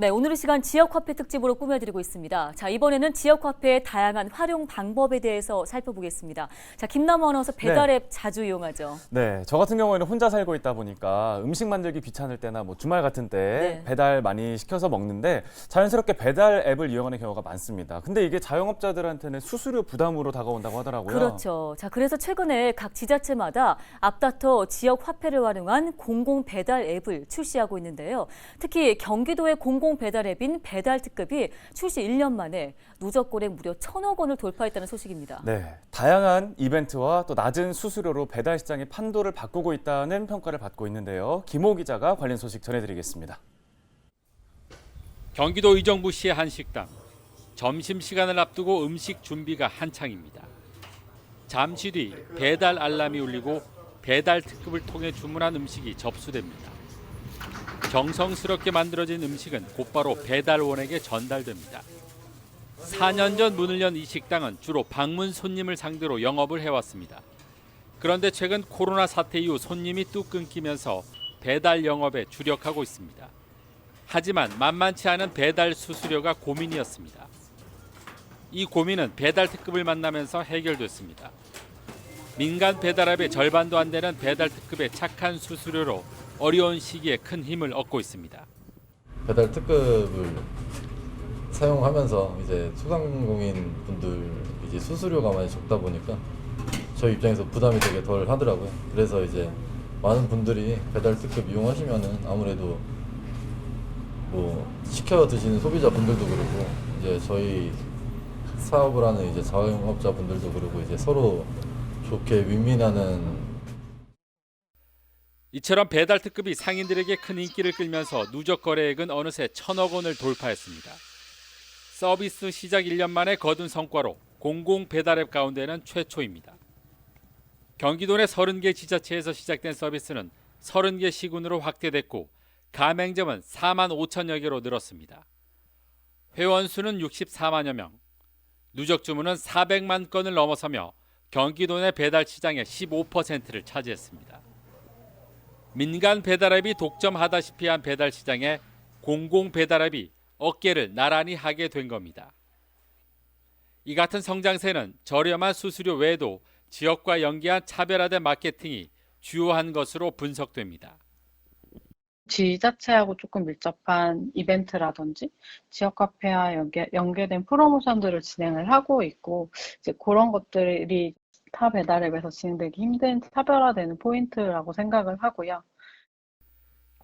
네, 오늘 이 시간 지역 화폐 특집으로 꾸며드리고 있습니다. 자, 이번에는 지역 화폐의 다양한 활용 방법에 대해서 살펴보겠습니다. 자, 김남호 아나운서 배달 앱 자주 이용하죠. 네, 저 같은 경우에는 혼자 살고 있다 보니까 음식 만들기 귀찮을 때나 뭐 주말 같은 때 네. 배달 많이 시켜서 먹는데 자연스럽게 배달 앱을 이용하는 경우가 많습니다. 근데 이게 자영업자들한테는 수수료 부담으로 다가온다고 하더라고요. 그렇죠. 자, 그래서 최근에 각 지자체마다 앞다퉈 지역 화폐를 활용한 공공 배달 앱을 출시하고 있는데요. 특히 경기도의 공공 배달 앱인 배달 특급이 출시 1년 만에 누적 거래액 무려 천억 원을 돌파했다는 소식입니다. 네, 다양한 이벤트와 또 낮은 수수료로 배달 시장의 판도를 바꾸고 있다는 평가를 받고 있는데요. 김호 기자가 관련 소식 전해드리겠습니다. 경기도 의정부시의 한 식당. 점심 시간을 앞두고 음식 준비가 한창입니다. 잠시 뒤 배달 알람이 울리고 배달 특급을 통해 주문한 음식이 접수됩니다. 정성스럽게 만들어진 음식은 곧바로 배달원에게 전달됩니다. 4년 전 문을 연 이 식당은 주로 방문 손님을 상대로 영업을 해왔습니다. 그런데 최근 코로나 사태 이후 손님이 뚝 끊기면서 배달 영업에 주력하고 있습니다. 하지만 만만치 않은 배달 수수료가 고민이었습니다. 이 고민은 배달 특급을 만나면서 해결됐습니다. 민간 배달앱의 절반도 안 되는 배달 특급의 착한 수수료로 어려운 시기에 큰 힘을 얻고 있습니다. 배달 특급을 사용하면서 이제 소상공인 분들 이제 수수료가 많이 적다 보니까 저희 입장에서 부담이 되게 덜 하더라고요. 그래서 이제 많은 분들이 배달 특급 이용하시면은 아무래도 뭐 시켜 드시는 소비자 분들도 그렇고 이제 저희 사업을 하는 이제 자영업자 분들도 그렇고 이제 서로 좋게 윈윈하는 이처럼 배달 특급이 상인들에게 큰 인기를 끌면서 누적 거래액은 어느새 천억 원을 돌파했습니다. 서비스 시작 1년 만에 거둔 성과로 공공 배달앱 가운데는 최초입니다. 경기도 내 30개 지자체에서 시작된 서비스는 30개 시군으로 확대됐고 가맹점은 4만 5천여 개로 늘었습니다. 회원 수는 64만여 명, 누적 주문은 400만 건을 넘어서며 경기도 내 배달 시장의 15%를 차지했습니다. 민간 배달앱이 독점하다시피 한 배달 시장에 공공 배달앱이 어깨를 나란히 하게 된 겁니다. 이 같은 성장세는 저렴한 수수료 외에도 지역과 연계한 차별화된 마케팅이 주요한 것으로 분석됩니다. 지자체하고 조금 밀접한 이벤트라든지 지역 카페와 연계, 연계된 프로모션들을 진행을 하고 있고 이제 그런 것들이 타 배달앱에서 진행되기 힘든 차별화되는 포인트라고 생각을 하고요.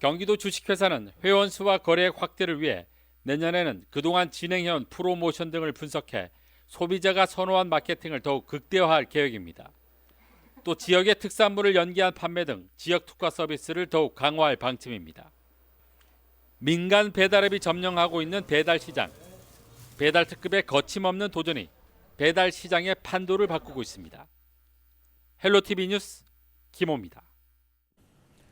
경기도 주식회사는 회원 수와 거래액 확대를 위해 내년에는 그동안 진행해온 프로모션 등을 분석해 소비자가 선호한 마케팅을 더욱 극대화할 계획입니다. 또 지역의 특산물을 연계한 판매 등 지역 특화 서비스를 더욱 강화할 방침입니다. 민간 배달앱이 점령하고 있는 배달 시장. 배달 특급의 거침없는 도전이 배달 시장의 판도를 바꾸고 있습니다. 헬로티비 뉴스 김호입니다.